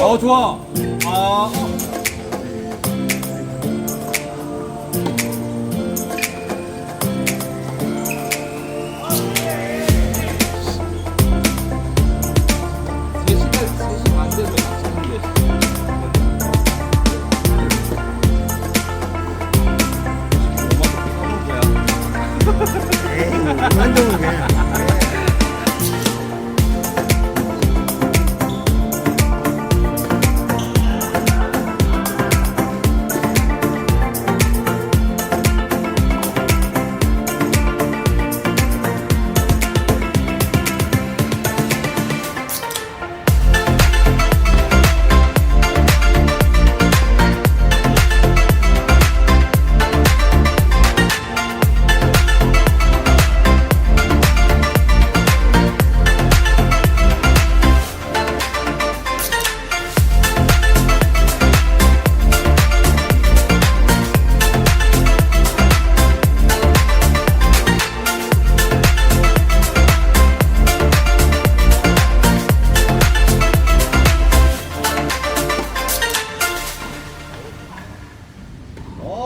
어 좋아. 아. 세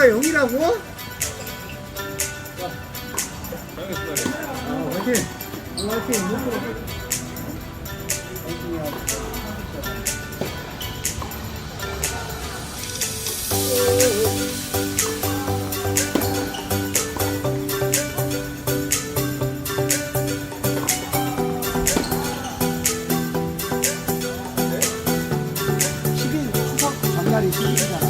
X가 0이라고? 아, 화이팅! 어, 화이팅! 지금 추석 전날이 시즌이잖아.